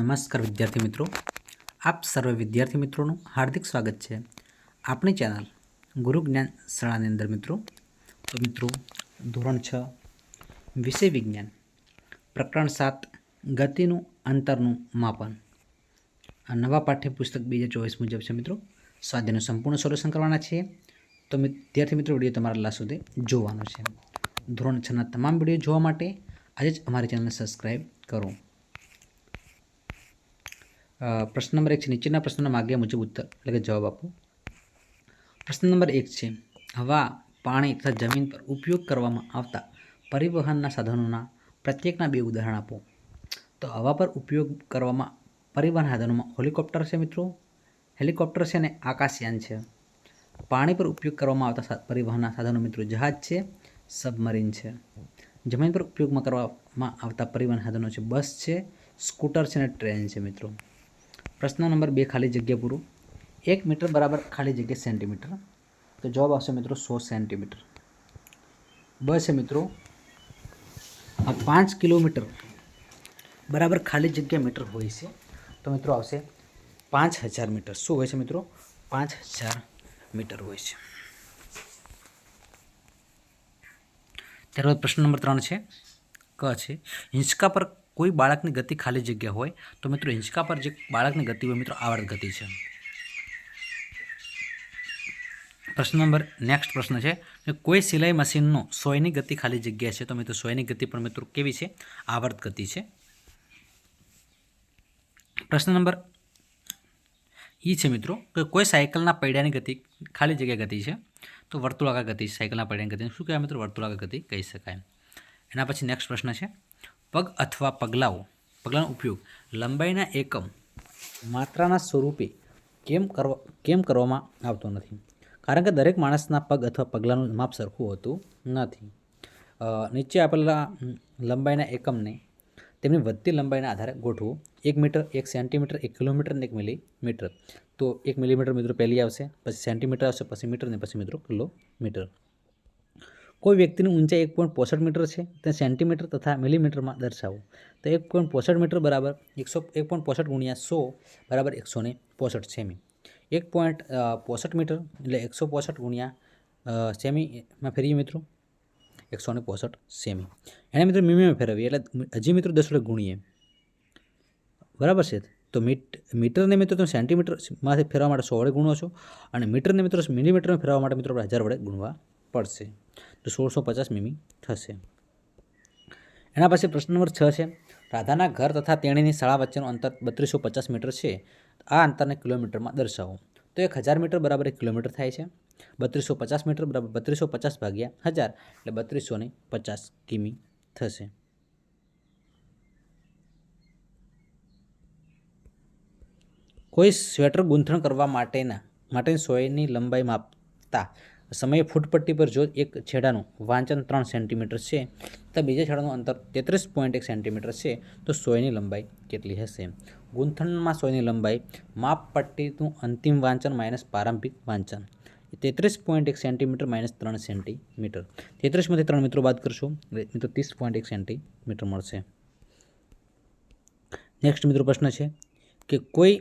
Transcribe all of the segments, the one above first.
નમસ્કાર વિદ્યાર્થી મિત્રો. આપ સર્વ વિદ્યાર્થી મિત્રોનું હાર્દિક સ્વાગત છે. આપણી ચેનલ ગુરુ જ્ઞાન શાળાની અંદર મિત્રો, તો મિત્રો, ધોરણ છ, વિષય વિજ્ઞાન, પ્રકરણ સાત, ગતિનું અંતરનું માપન. આ નવા પાઠ્યપુસ્તક બે હજાર ચોવીસ મુજબ છે મિત્રો. સ્વાધ્યાયનું સંપૂર્ણ સોલ્યુશન કરવાના છીએ. તો વિદ્યાર્થી મિત્રો, વીડિયો તમારા લાસ્ટ સુધી જોવાનો છે. ધોરણ છના તમામ વીડિયો જોવા માટે આજે જ અમારી ચેનલને સબસ્ક્રાઈબ કરો. પ્રશ્ન નંબર એક છે નીચેના પ્રશ્નોના માગ્યા મુજબ ઉત્તર એટલે કે જવાબ આપો પ્રશ્ન નંબર એક છે હવા પાણી તથા જમીન પર ઉપયોગ કરવામાં આવતા પરિવહનના સાધનોના પ્રત્યેકના બે ઉદાહરણ આપો તો હવા પર ઉપયોગ કરવામાં પરિવહન સાધનોમાં હેલિકોપ્ટર છે મિત્રો હેલિકોપ્ટર છે અને આકાશયાન છે પાણી પર ઉપયોગ કરવામાં આવતા પરિવહનના સાધનો મિત્રો જહાજ છે સબમરીન છે જમીન પર ઉપયોગમાં કરવામાં આવતા પરિવહન સાધનો છે બસ છે સ્કૂટર છે અને ટ્રેન છે મિત્રો પ્રશ્ન નંબર બે, ખાલી જગ્યા પૂરું. એક મીટર બરાબર ખાલી જગ્યા સેન્ટીમીટર. તો જવાબ આવશે મિત્રો સો સેન્ટીમીટર. બ છે મિત્રો, આ પાંચ કિલોમીટર બરાબર ખાલી જગ્યા મીટર હોય છે. તો મિત્રો આવશે પાંચ હજાર મીટર. શું હોય છે મિત્રો? પાંચ હજાર મીટર હોય છે. ત્યારબાદ પ્રશ્ન નંબર ત્રણ છે. ક છે. હિંચકા પર કોઈ બાળકની ગતિ ખાલી જગ્યા હોય, તો મિત્રો હિંચકા પર જે બાળકની ગતિ હોય, મિત્રો આવર્ત ગતિ છે. પ્રશ્ન નંબર નેક્સ્ટ પ્રશ્ન છે, કે કોઈ સિલાઈ મશીનનો સોયની ગતિ ખાલી જગ્યા છે, તો મિત્રો સોયની ગતિ પણ મિત્રો કેવી છે? આવર્ત ગતિ છે. પ્રશ્ન નંબર ઈ છે મિત્રો, કે કોઈ સાયકલના પૈડાની ગતિ ખાલી જગ્યા ગતિ છે, તો વર્તુળાકાર ગતિ, સાયકલના પૈડાની ગતિ, શું કહેવાય મિત્રો? વર્તુળાકાર ગતિ કહી શકાય. એના પછી નેક્સ્ટ પ્રશ્ન છે પગ અથવા પગલાઓ, પગલાંનો ઉપયોગ લંબાઈના એકમ, માત્રાના સ્વરૂપે કેમ કરવા, કેમ કરવામાં આવતો નથી? કારણ કે દરેક માણસના પગ અથવા પગલાંનું માપ સરખું હોતું નથી. નીચે આપેલા લંબાઈના એકમને તેમની વધતી લંબાઈના આધારે ગોઠવું. એક મીટર, એક સેન્ટીમીટર, એક કિલોમીટર અને એક મિલીમીટર. તો એક મિલીમીટર મિત્રો પહેલી આવશે, પછી સેન્ટીમીટર આવશે, પછી મીટર ને પછી મિત્રો કિલોમીટર. કોઈ વ્યક્તિની ઊંચાઈ એક પોઈન્ટ પોસઠ મીટર છે તે સેન્ટીમીટર તથા મિલીમીટરમાં દર્શાવો. તો એક પોઈન્ટ પોસઠ મીટર બરાબર એકસો, એક પોઈન્ટ પોસઠ ગુણ્યા સો બરાબર એકસો ને પોસઠ સેમી એક પોઈન્ટ પોસઠ મીટર એટલે એકસો પોસઠ ગુણ્યા સેમીમાં ફેરીએ મિત્રો? એકસો ને પોસઠ સેમી એને મિત્રો મીમીમાં ફેરવીએ, એટલે હજી મિત્રો દસ વડે ગુણીએ. બરાબર છે? તો મીટ, મીટરને મિત્રો તમે સેન્ટીમીટરમાંથી ફેરવા માટે સો વડે ગુણો છો અને મીટરને મિત્રો મિલીમીટરમાં ફેરવા માટે મિત્રો આપણે હજાર વડે ગુણવા પડશે. તો સોળસો પચાસ મીમી થશે. એના પછી પ્રશ્ન નંબર છ છે, રાધાના ઘર તથા તેણીની શાળા વચ્ચેનું અંતર બત્રીસો પચાસ મીટર છે. આ અંતરને કિલોમીટરમાં દર્શાવો. તો એક હજાર મીટર બરાબર એક કિલોમીટર થાય છે. બત્રીસો પચાસ મીટર બરાબર બત્રીસો પચાસ ભાગ્યા હજાર, એટલે બત્રીસો ને પચાસ કિમી થશે. કોઈ સ્વેટર ગૂંથણ કરવા માટેના, માટે સોયની લંબાઈ માપતા સમયે ફૂટપટ્ટી પર જો એક છેડાનું વાંચન ત્રણ સેન્ટીમીટર છે, તો બીજા છેડાનું અંતર તેત્રીસ પોઈન્ટ એક સેન્ટીમીટર છે, તો સોયની લંબાઈ કેટલી હશે? ગૂંથણમાં સોયની લંબાઈ માપપટ્ટીનું અંતિમ વાંચન માઇનસ પ્રારંભિક વાંચન. તેત્રીસ પોઈન્ટ એક સેન્ટીમીટર માઇનસ ત્રણ સેન્ટીમીટર. તેત્રીસમાંથી ત્રણ મિત્રો બાદ કરશો. મિત્રો, ત્રીસ પોઈન્ટ એક સેન્ટીમીટર મળશે. નેક્સ્ટ મિત્રો પ્રશ્ન છે કે કોઈ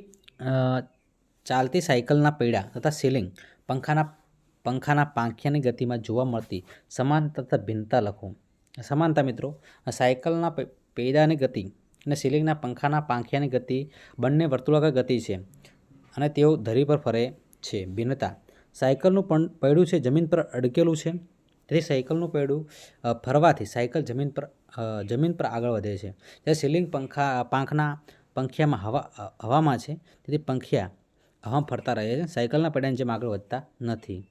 ચાલતી સાયકલના પૈડા તથા સીલિંગ પંખાના પંખાના પાંખિયાની ગતિમાં જોવા મળતી સમાનતા તથા ભિન્નતા લખો. સમાનતા મિત્રો, સાયકલના પૈડાની ગતિ અને સિલિંગના પંખાના પાંખિયાની ગતિ બંને વર્તુળાકાર ગતિ છે અને તેઓ ધરી પર ફરે છે. ભિન્નતા, સાયકલનું પણ પૈડું છે જમીન પર અડકેલું છે. તેથી સાયકલનું પૈડું ફરવાથી સાયકલ જમીન પર જમીન પર આગળ વધે છે. જ્યારે સીલિંગ પંખા, પાંખના પંખિયામાં હવા, હવામાં છે, તેથી પંખિયા હવામાં ફરતા રહે છે. સાયકલના પૈડાની જેમ આગળ વધતા નથી.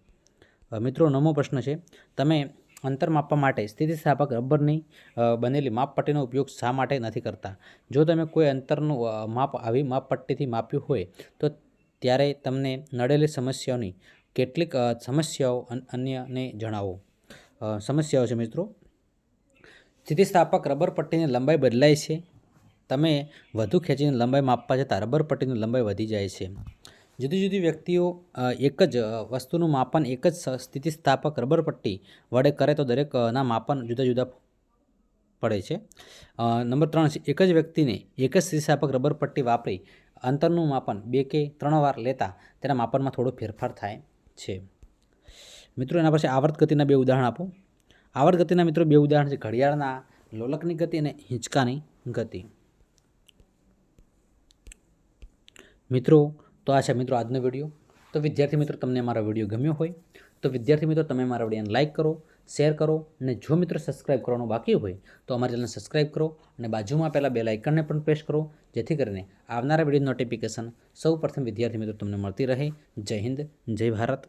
મિત્રો નવમો પ્રશ્ન છે. તમે અંતર માપવા માટે સ્થિતિસ્થાપક રબરની બનેલી માપપટ્ટીનો ઉપયોગ શા માટે નથી કરતા? જો તમે કોઈ અંતરનું માપ આવી માપપટ્ટીથી માપ્યું હોય, તો ત્યારે તમને નડેલી સમસ્યાઓની કેટલીક સમસ્યાઓ અન- અન્યને જણાવો. સમસ્યાઓ છે મિત્રો. સ્થિતિસ્થાપક રબર પટ્ટીની લંબાઈ બદલાય છે. તમે વધુ ખેંચીને લંબાઈ માપવા જતાં રબર પટ્ટીની લંબાઈ વધી જાય છે. જુદી જુદી વ્યક્તિઓ એક જ વસ્તુનું માપન એક જ સ્થિતિસ્થાપક રબર પટ્ટી વડે કરે તો દરેકના માપન જુદા જુદા પડે છે. નંબર ત્રણ છે, એક જ વ્યક્તિને એક જ સ્થિતિસ્થાપક રબર પટ્ટી વાપરી અંતરનું માપન બે કે ત્રણ વાર લેતા તેના માપનમાં થોડો ફેરફાર થાય છે. મિત્રો, એના પછી આવર્ત ગતિના બે ઉદાહરણ આપો. આવર્ત ગતિના મિત્રો, બે ઉદાહરણ છે, ઘડિયાળના લોલકની ગતિ અને હિંચકાની ગતિ. મિત્રો તો આ છે મિત્રો આજનો વીડિયો. તો વિદ્યાર્થી મિત્રો, તમને મારો વીડિયો ગમ્યો હોય, તો વિદ્યાર્થી મિત્રો, તમે મારા વિડીયોને લાઇક કરો શેર કરો, અને જો મિત્રો સબસ્ક્રાઇબ કરવાનું બાકી હોય, તો અમારી ચેનલને સબસ્ક્રાઇબ કરો, અને બાજુમાં પહેલાં બે લાઇકનને પણ પ્રેસ કરો, જેથી કરીને આવનારા વીડિયો નોટિફિકેશન સૌ પ્રથમ વિદ્યાર્થી મિત્રો તમને મળતી રહે. જય હિન્દ, જય ભારત.